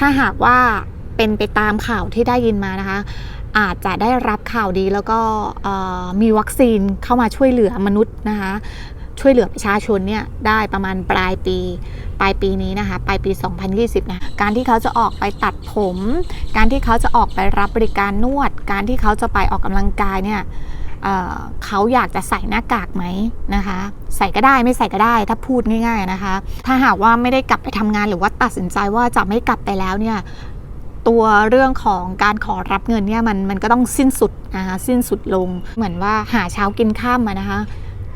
ถ้าหากว่าเป็นไปตามข่าวที่ได้ยินมานะคะ อาจจะได้รับข่าวดีแล้วก็มีวัคซีนเข้ามาช่วยเหลือมนุษย์นะคะ ช่วยเหลือประชาชนเนี่ยได้ประมาณปลายปีปลายปีนี้นะคะปลายปี 2020 นะการที่เขาจะออกไปตัดผม การที่เขาจะออกไปรับบริการนวด การที่เขาจะไปออกกำลังกายเนี่ย เเขาอยากจะใส่หน้ากากไหมนะคะ ใส่ก็ได้ไม่ใส่ก็ได้ถ้าพูดง่ายๆนะคะ ถ้าหากว่าไม่ได้กลับไปทำงานหรือว่าตัดสินใจว่าจะไม่กลับไปแล้วเนี่ยตัวเรื่องของการขอรับเงินเนี่ยมันมันก็ต้องสิ้นสุดนะคะสิ้นสุดลงเหมือนว่าหาเช้ากินข้ามมานะคะ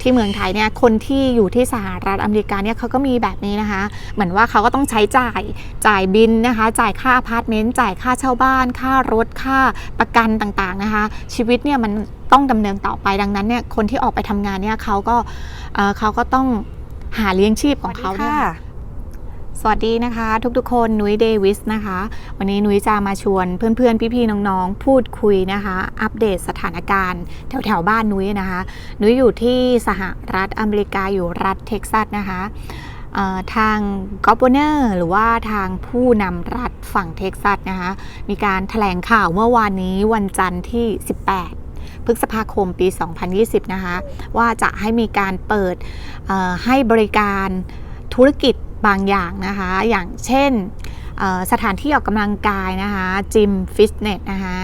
ที่เมืองไทยเนี่ยคนที่อยู่ที่สหรัฐอเมริกาเนี่ยเขาก็มีแบบนี้นะคะ เหมือนว่าเขาก็ต้องใช้จ่ายจ่ายบินนะคะ จ่ายค่าอพาร์ตเมนต์จ่ายค่าเช่าบ้าน ค่ารถค่าประกันต่างๆนะคะ ชีวิตเนี่ยมันต้องดำเนินต่อไปดังนั้นเนี่ยคนที่ออกไปทำงานเนี่ยเขาก็เเขาก็ต้องหาเลี้ยงชีพของเขาเนี่ย สวัสดีนะคะทุกๆคนนุ้ยเดวิสนะคะ วันนี้นุ้ยจะมาชวนเพื่อนๆ พี่ๆ น้องๆ พูดคุยนะคะ อัปเดตสถานการณ์ แถวๆ บ้านนุ้ยนะคะ นุ้ยอยู่ที่สหรัฐอเมริกาอยู่รัฐเท็กซัสนะคะทางกอ v เนอร์หรือว่าทางผู้นำรัฐฝั่งเท็กซัสนะคะ มีการถแถลงข่าวเมื่อวานนี้วันจันทร์ที่ 18พฤษภาคมปี 2020 นะคะ ว่าจะให้มีการเปิดให้บริการธุรกิจ บางอย่างนะคะ อย่างเช่นสถานที่ออกกำลังกายนะคะ จิมฟิตเนสนะคะ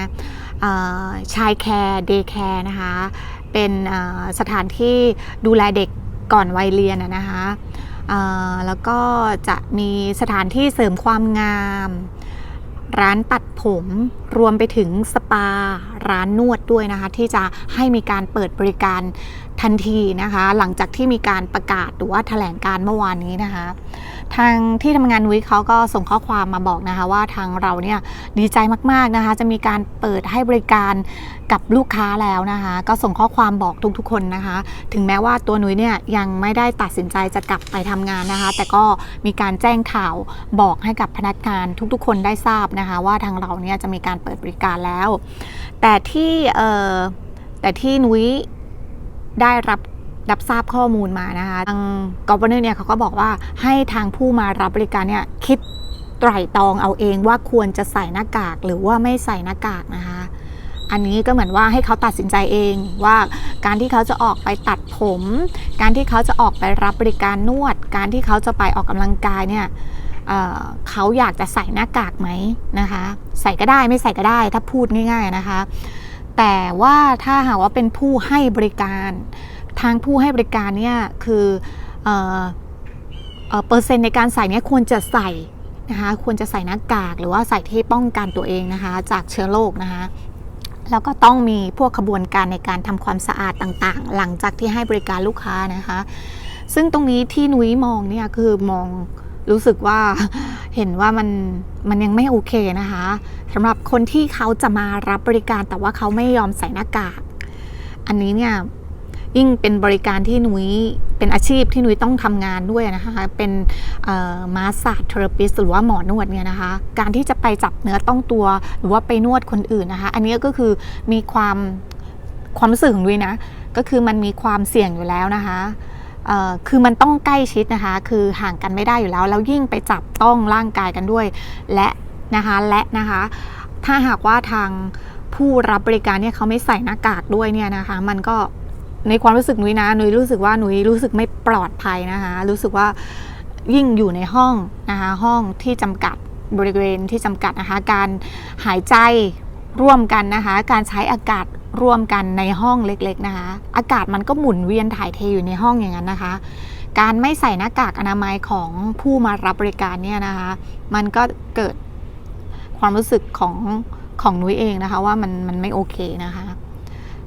ชายแคร์เดย์แคร์นะคะ เป็นสถานที่ดูแลเด็กก่อนวัยเรียนนะคะแล้วก็จะมีสถานที่เสริมความงาม ร้านตัดผมรวมไปถึงสปา ร้านนวดด้วยนะคะ ที่จะให้มีการเปิดบริการทันทีนะคะ หลังจากที่มีการประกาศหรือว่าแถลงการเมื่อวานนี้นะคะ ทางที่ทำงานนุ้ยเขาก็ส่งข้อความมาบอกนะคะ ว่าทางเราเนี่ยดีใจมากๆนะคะ จะมีการเปิดให้บริการกับลูกค้าแล้วนะคะ ก็ส่งข้อความบอกทุกๆคนนะคะ ถึงแม้ว่าตัวนุ้ยเนี่ยยังไม่ได้ตัดสินใจจะกลับไปทำงานนะคะ แต่ก็มีการแจ้งข่าวบอกให้กับพนักงานทุกๆ คนได้ทราบนะคะ ว่าทางเราเนี่ยจะมีการเปิดบริการแล้ว แต่ที่แต่ที่นุ้ยได้รับ รับทราบข้อมูลมานะคะทางกอ v เนอร์เนี่ยเขาก็บอกว่าให้ทางผู้มารับบริการเนี่ยคิดไตร่ตรองเอาเองว่าควรจะใส่หน้ากากหรือว่าไม่ใส่หน้ากากนะคะ อันนี้ก็เหมือนว่าให้เขาตัดสินใจเองว่าการที่เขาจะออกไปตัดผม การที่เขาจะออกไปรับบริการนวด การที่เขาจะไปออกกำลังกายเนี่ยเเขาอยากจะใส่หน้ากากไหมนะคะ ใส่ก็ได้ไม่ใส่ก็ได้ถ้าพูดง่าย ๆนะคะ แต่ว่าถ้าหากว่าเป็นผู้ให้บริการ ทางผู้ให้บริการเนี่ยคือเออเอ่อเปอร์เซ็นต์ในการใส่เนี่ยควรจะใส่นะคะควรจะใส่หน้ากากหรือว่าใส่ที่ป้องกันตัวเองนะคะจากเชื้อโรคนะคะแล้วก็ต้องมีพวกขบวนการในการทำความสะอาดต่างๆ หลังจากที่ให้บริการลูกค้านะคะ ซึ่งตรงนี้ที่นุ้ยมองเนี่ยคือมองรู้สึกว่าเห็นว่ามันมันยังไม่โอเคนะคะสำหรับคนที่เขาจะมารับบริการแต่ว่าเขาไม่ยอมใส่หน้ากาก อันนี้เนี่ย ยิ่งเป็นบริการที่นุ้ยเป็นอาชีพที่นุ้ยต้องทำงานด้วยนะคะเป็นมาสซาเทอราปิสหรือว่าหมอนวดเนี่ยนะคะการที่จะไปจับเนื้อต้องตัวหรือว่าไปนวดคนอื่นนะคะ อันนี้ก็คือมีความความรู้สึกของนุ้ยนะก็คือมันมีความเสี่ยงอยู่แล้วนะคะคือมันต้องใกล้ชิดนะคะ คือห่างกันไม่ได้อยู่แล้ว แล้วยิ่งไปจับต้องร่างกายกันด้วย และนะคะและนะคะ ถ้าหากว่าทางผู้รับบริการเนี่ยเขาไม่ใส่หน้ากากด้วยเนี่ยนะคะ มันก็ ในความรู้สึกนุ้ยนะนุ้ยรู้สึกว่านุ้ยรู้สึกไม่ปลอดภัยนะคะรู้สึกว่ายิ่งอยู่ในห้องนะคะห้องที่จำกัดบริเวณที่จำกัดนะคะการหายใจร่วมกันนะคะ การใช้อากาศร่วมกันในห้องเล็กๆนะคะ อากาศมันก็หมุนเวียนถ่ายเทอยู่ในห้องอย่างนั้นนะคะ การไม่ใส่หน้ากากอนามัยของผู้มารับบริการเนี่ยนะคะ มันก็เกิดความรู้สึกของของนุ้ยเองนะคะ ว่ามันมันไม่โอเคนะคะ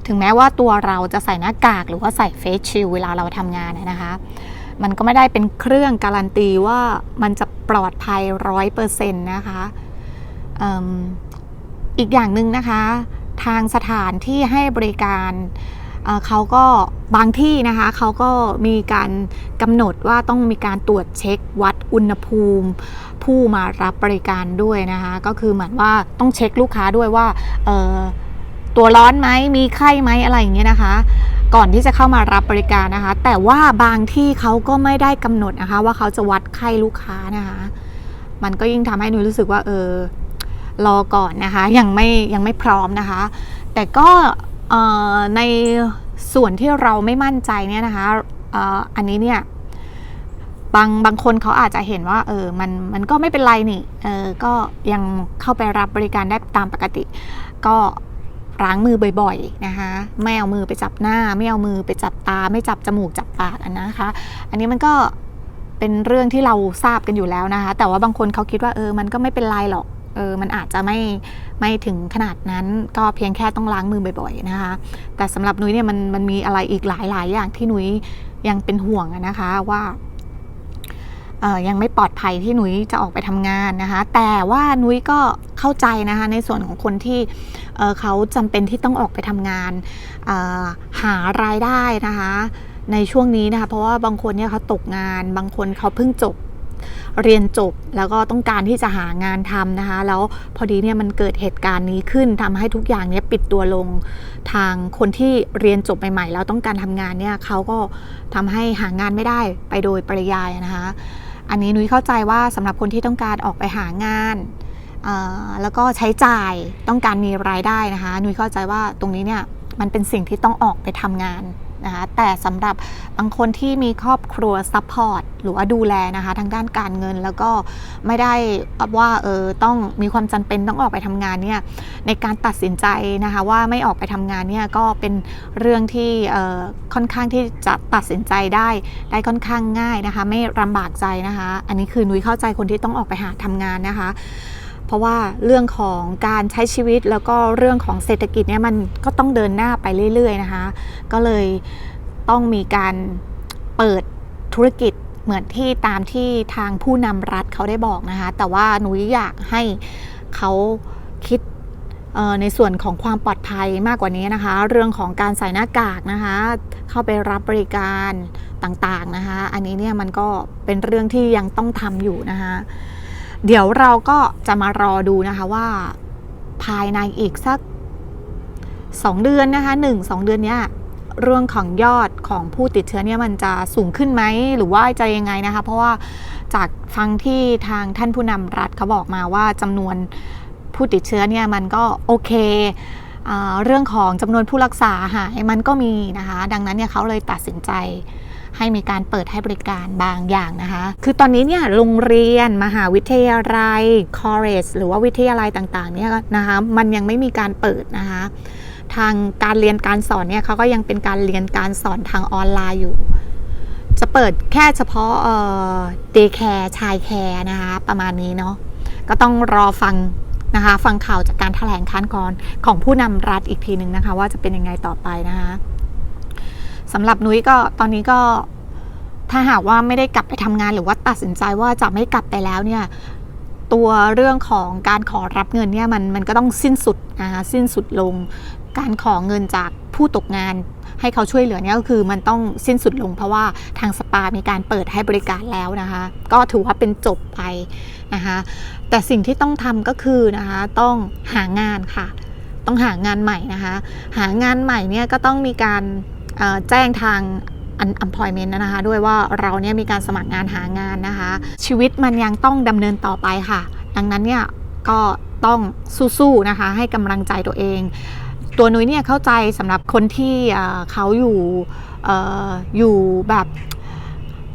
ถึงแม้ว่าตัวเราจะใส่หน้ากากหรือว่าใส่เฟสชิลเวลาเราทำงานเนี่ยนะคะ มันก็ไม่ได้เป็นเครื่องการันตีว่ามันจะปลอดภัยร้อยเปอร์เซ็นต์นะคะออีกอย่างหนึ่งนะคะ ทางสถานที่ให้บริการเเขาก็บางที่นะคะเขาก็มีการกำหนดว่าต้องมีการตรวจเช็ควัดอุณหภูมิ ผู้มารับบริการด้วยนะคะ ก็คือเหมือนว่าต้องเช็คลูกค้าด้วยว่า ตัวร้อนไหมมีไข้ไหมอะไรอย่างเงี้ยนะคะ ก่อนที่จะเข้ามารับบริการนะคะ แต่ว่าบางที่เขาก็ไม่ได้กำหนดนะคะ ว่าเขาจะวัดไข้ลูกค้านะคะ มันก็ยิ่งทำให้นุ้ยรู้สึกว่าเออรอก่อนนะคะ ยังไม่ยังไม่พร้อมนะคะ แต่ก็ในส่วนที่เราไม่มั่นใจเนี่ยนะคะออันนี้เนี่ยบางบางคนเขาอาจจะเห็นว่าเออมันมันก็ไม่เป็นไรนี่เออก็ยังเข้าไปรับบริการได้ตามปกติ ก็ ล้างมือบ่อยๆนะคะ ไม่เอามือไปจับหน้า ไม่เอามือไปจับตา ไม่จับจมูกจับปากอันนะคะ อันนี้มันก็เป็นเรื่องที่เราทราบกันอยู่แล้วนะคะ แต่ว่าบางคนเขาคิดว่าเออมันก็ไม่เป็นไรหรอกเออมันอาจจะไม่ไม่ถึงขนาดนั้นก็เพียงแค่ต้องล้างมือบ่อย ๆนะคะ แต่สำหรับนุ้ยเนี่ยมันมันมีอะไรอีกหลายๆ อย่างที่นุ้ยยังเป็นห่วงอะนะคะว่า ยังไม่ปลอดภัยที่หนุ้ยจะออกไปทำงานนะคะ แต่ว่านุ้ยก็เข้าใจนะคะในส่วนของคนที่เเขาจำเป็นที่ต้องออกไปทำงานหารายได้นะคะในช่วงนี้นะคะเพราะว่าบางคนเนี่ยเขาตกงาน บางคนเขาเพิ่งจบเรียนจบแล้วก็ต้องการที่จะหางานทำนะคะ แล้วพอดีเนี่ยมันเกิดเหตุการณ์นี้ขึ้นทำให้ทุกอย่างเนี่ยปิดตัวลงทางคนที่เรียนจบใหม่ๆ แล้วต้องการทำงานเนี่ยเขาก็ทำให้หางานไม่ได้ไปโดยปริยายนะคะ อันนี้นุ้ยเข้าใจว่าสำหรับคนที่ต้องการออกไปหางานแล้วก็ใช้จ่ายต้องการมีรายได้นะคะนุ้ยเข้าใจว่าตรงนี้เนี่ยมันเป็นสิ่งที่ต้องออกไปทำงาน นะคะแต่สำหรับบางคนที่มีครอบครัวซัพพอร์ตหรือว่าดูแลนะคะทางด้านการเงินแล้วก็ไม่ได้ว่าเออต้องมีความจำเป็นต้องออกไปทำงานเนี่ยในการตัดสินใจนะคะว่าไม่ออกไปทำงานเนี่ยก็เป็นเรื่องที่ค่อนข้างที่จะตัดสินใจได้ได้ค่อนข้างง่ายนะคะ ไม่ลำบากใจนะคะ อันนี้คือนุ้ยเข้าใจคนที่ต้องออกไปหาทำงานนะคะ ราะว่าเรื่องของการใช้ชีวิตแล้วก็เรื่องของเศรษฐกิจเนี่ยมันก็ต้องเดินหน้าไปเรื่อย ๆ นะคะ ก็เลยต้องมีการเปิดธุรกิจเหมือนที่ตามที่ทางผู้นำรัฐเขาได้บอกนะคะ แต่ว่าหนูอยากให้เขาคิดในส่วนของความปลอดภัยมากกว่านี้นะคะ เรื่องของการใส่หน้ากากนะคะ เข้าไปรับบริการต่างๆนะคะ อันนี้เนี่ยมันก็เป็นเรื่องที่ยังต้องทำอยู่นะคะ เดี๋ยวเราก็จะมารอดูนะคะว่า ภายในอีกสัก 2 เดือนนะคะ1 2 เดือนเนี้ยเรื่องของยอดของผู้ติดเชื้อเนี่ยมันจะสูงขึ้นไหมหรือว่าจะยังไงนะคะ เพราะว่าจากฟังที่ทางท่านผู้นำรัฐเขาบอกมาว่าจำนวนผู้ติดเชื้อเนี่ยมันก็โอเคอ่าเรื่องของจำนวนผู้รักษาหายมันก็มีนะคะ ดังนั้นเนี่ยเขาเลยตัดสินใจ ให้มีการเปิดให้บริการบางอย่างนะคะ คือตอนนี้เนี่ยโรงเรียนมหาวิทยาลัย college หรือว่าวิทยาลัยต่างๆเนี่ยนะคะมันยังไม่มีการเปิดนะคะทางการเรียนการสอนเนี่ยเขาก็ยังเป็นการเรียนการสอนทางออนไลน์อยู่ จะเปิดแค่เฉพาะเดย์แคร์ชายแคร์นะคะประมาณนี้เนาะก็ต้องรอฟังนะคะฟังข่าวจากการแถลงการก่อนของผู้นำรัฐอีกทีหนึ่งนะคะ ว่าจะเป็นยังไงต่อไปนะคะ สำหรับนุ้ยก็ตอนนี้ก็ถ้าหากว่าไม่ได้กลับไปทำงานหรือว่าตัดสินใจว่าจะไม่กลับไปแล้วเนี่ยตัวเรื่องของการขอรับเงินเนี่ยมันมันก็ต้องสิ้นสุดนะคะสิ้นสุดลง การขอเงินจากผู้ตกงานให้เขาช่วยเหลือเนี่ยก็คือมันต้องสิ้นสุดลงเพราะว่าทางสปา มีการเปิดให้บริการแล้วนะคะ ก็ถือว่าเป็นจบไปนะคะแต่สิ่งที่ต้องทำก็คือนะคะต้องหางานค่ะ ต้องหางานใหม่นะคะหางานใหม่เนี่ยก็ต้องมีการ แจ้งทาง unemployment นะคะ ด้วยว่าเราเนี่ยมีการสมัครงานหางานนะคะ ชีวิตมันยังต้องดำเนินต่อไปค่ะ ดังนั้นเนี่ยก็ต้องสู้ๆนะคะ ให้กำลังใจตัวเอง ตัวนุ้ยเนี่ยเข้าใจสำหรับคนที่เขาอยู่ออยู่แบบ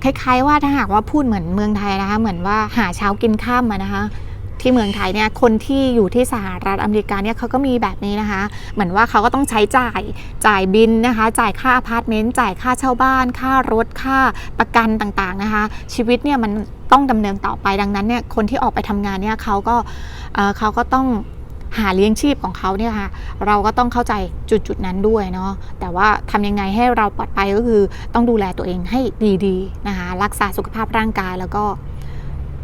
คล้ายๆว่าถ้าหากว่าพูดเหมือนเมืองไทยนะคะ เหมือนว่าหาเช้ากินข้ามนะคะ ที่เมืองไทยเนี่ยคนที่อยู่ที่สหรัฐอเมริกาเนี่ยเขาก็มีแบบนี้นะคะ เหมือนว่าเขาก็ต้องใช้จ่ายจ่ายบินนะคะ จ่ายค่าอพาร์ตเมนต์จ่ายค่าเช่าบ้าน ค่ารถค่าประกันต่างๆนะคะ ชีวิตเนี่ยมันต้องดำเนินต่อไปดังนั้นเนี่ยคนที่ออกไปทำงานเนี่ยเขาก็เเขาก็ต้องหาเลี้ยงชีพของเขาเนี่ยค่ะเราก็ต้องเข้าใจจุดๆนั้นด้วยเนาะแต่ว่าทำยังไงให้เราปลอดภัยก็คือต้องดูแลตัวเองให้ดีๆนะคะรักษาสุขภาพร่างกายแล้วก็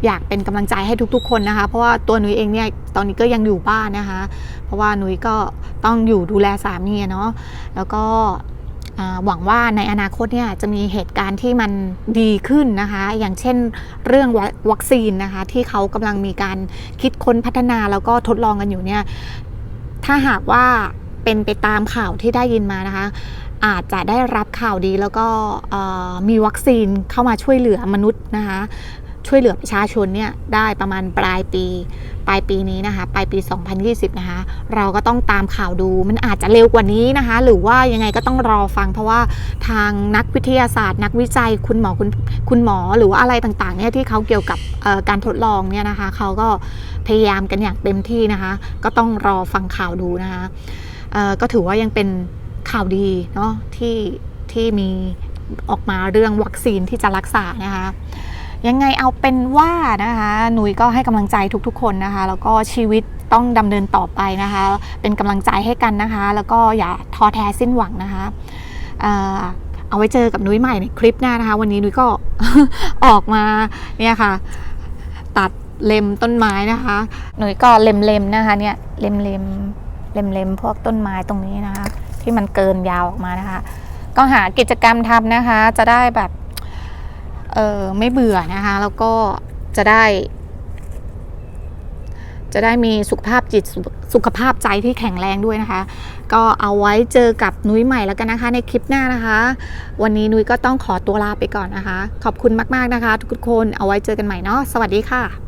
อยากเป็นกำลังใจให้ทุกๆ คนนะคะ เพราะว่าตัวหนุยเองเนี่ยตอนนี้ก็ยังอยู่บ้านนะคะ เพราะว่าหนุยก็ต้องอยู่ดูแลสามีเนาะแล้วก็หวังว่าในอนาคตเนี่ยจะมีเหตุการณ์ที่มันดีขึ้นนะคะ อย่างเช่นเรื่องวัคซีนนะคะ ที่เขากำลังมีการคิดค้นพัฒนาแล้วก็ทดลองกันอยู่เนี่ยถ้าหากว่าเป็นไปตามข่าวที่ได้ยินมานะคะ อาจจะได้รับข่าวดีแล้วก็มีวัคซีนเข้ามาช่วยเหลือมนุษย์นะคะ ช่วยเหลือประชาชนเนี่ยได้ประมาณปลายปี ปลายปีนี้นะคะ ปลายปี 2020 นะคะ เราก็ต้องตามข่าวดูมันอาจจะเร็วกว่านี้นะคะ หรือว่ายังไงก็ต้องรอฟัง เพราะว่าทางนักวิทยาศาสตร์ นักวิจัยคุณหมอคุณคุณหมอหรือว่าอะไรต่างๆเนี่ยที่เขาเกี่ยวกับการทดลองเนี่ยนะคะเขาก็พยายามกันอย่างเต็มที่นะคะ ก็ต้องรอฟังข่าวดูนะคะก็ถือว่ายังเป็นข่าวดีเนาะที่ที่มีออกมาเรื่องวัคซีนที่จะรักษานะคะ ยังไงเอาเป็นว่านะคะหนุยก็ให้กำลังใจทุกๆ คนนะคะ แล้วก็ชีวิตต้องดำเนินต่อไปนะคะ เป็นกำลังใจให้กันนะคะ แล้วก็อย่าท้อแท้สิ้นหวังนะคะเอาไว้เจอกับนุ้ยใหม่ในคลิปหน้านะคะ วันนี้นุ้ยก็ออกมาเนี่ยค่ะ ตัดเล็มต้นไม้นะคะ หนุยก็เล็มๆนะคะเนี่ยเล็มเล็มเล็มเล็มๆพวกต้นไม้ตรงนี้นะคะ ที่มันเกินยาวออกมานะคะ ก็หากิจกรรมทำนะคะ จะได้แบบ เออไม่เบื่อนะคะ แล้วก็จะได้ จะได้มีสุขภาพจิตสุสุขภาพใจที่แข็งแรงด้วยนะคะ ก็เอาไว้เจอกับนุ้ยใหม่แล้วกันนะคะ ในคลิปหน้านะคะ วันนี้นุ้ยก็ต้องขอตัวลาไปก่อนนะคะ ขอบคุณมากๆนะคะ ทุกคนเอาไว้เจอกันใหม่เนาะสวัสดีค่ะ